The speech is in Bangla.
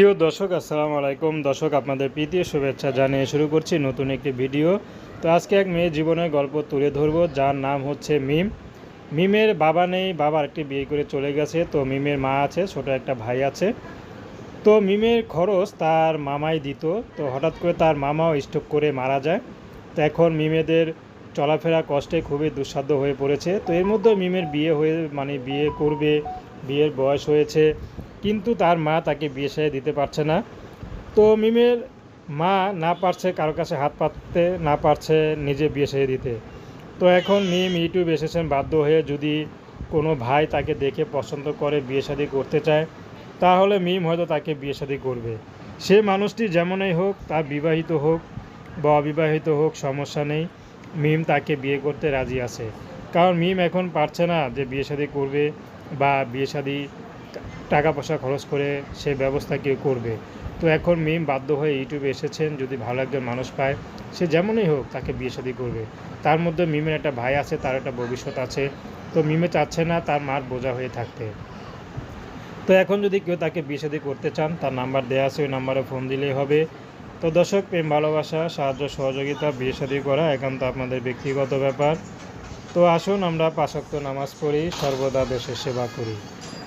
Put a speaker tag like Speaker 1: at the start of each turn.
Speaker 1: প্রিয় দর্শক, আসসালামু আলাইকুম। দর্শক, আপনাদের প্রীতি শুভেচ্ছা জানিয়ে শুরু করছি নতুন একটি ভিডিও। তো আজকে এক মেয়ে জীবনের গল্প তুলে ধরবো, যার নাম হচ্ছে মিম। মিমের বাবা নেই বাবার একটি বিয়ে করে চলে গেছে। তো মিমের মা আছে, ছোট একটা ভাই আছে। তো মিমের খরচ তার মামাই দিত। তো হঠাৎ করে তার মামাও স্ট্রোক করে মারা যায়। তো এখন মিমেদের চলাফেরা কষ্টে খুবই দুঃসাধ্য হয়ে পড়েছে। তো এর মধ্যে মিমের বিয়ে হয়ে মানে বিয়ে করবে, বিয়ের বয়স হয়েছে। কিন্তু তার মা তাকে বিয়ে সাথে দিতে পারছে না। তো মিমের মা না পারছে কারও কাছে হাত পাততে, না পারছে নিজে বিয়ে সাথে দিতে। তো এখন মিম ইউটিউব এসেছেন বাধ্য হয়ে যদি কোনো ভাই তাকে দেখে পছন্দ করে বিয়ে শাদী করতে চায়, তাহলে মিম হয়তো তাকে বিয়ে শাদী করবে। সে মানুষটি যেমনই হোক তার বিবাহিত হোক বা অবিবাহিত হোক, সমস্যা নেই। মিম তাকে বিয়ে করতে রাজি আছে। কারণ মিম এখন পারছে না যে বিয়ে শাদী করবে বা বিয়ে শাদী টাকা পয়সা খরচ করে সে ব্যবস্থা কেউ করবে। তো এখন মিম বাধ্য হয়ে ইউটিউবে এসেছেন, যদি ভালো একজন মানুষ পায়, সে যেমনই হোক তাকে বিয়ে শাদী করবে। তার মধ্যে মিমের একটা ভাই আছে, তার একটা ভবিষ্যৎ আছে। তো মিমে চাচ্ছে না, তার মার বোঝা হয়ে থাকতে। তো এখন যদি কেউ তাকে বিয়ে শাদী করতে চান, তার নাম্বার দেওয়া আছে, ওই নাম্বারে ফোন দিলেই হবে। তো দর্শক, প্রেম, ভালোবাসা, সাহায্য, সহযোগিতা, বিয়ে শাদী করা একান্ত আপনাদের ব্যক্তিগত ব্যাপার। তো আসুন আমরা পাশক্ত নামাজ পড়ি, সর্বদা দেশের সেবা করি।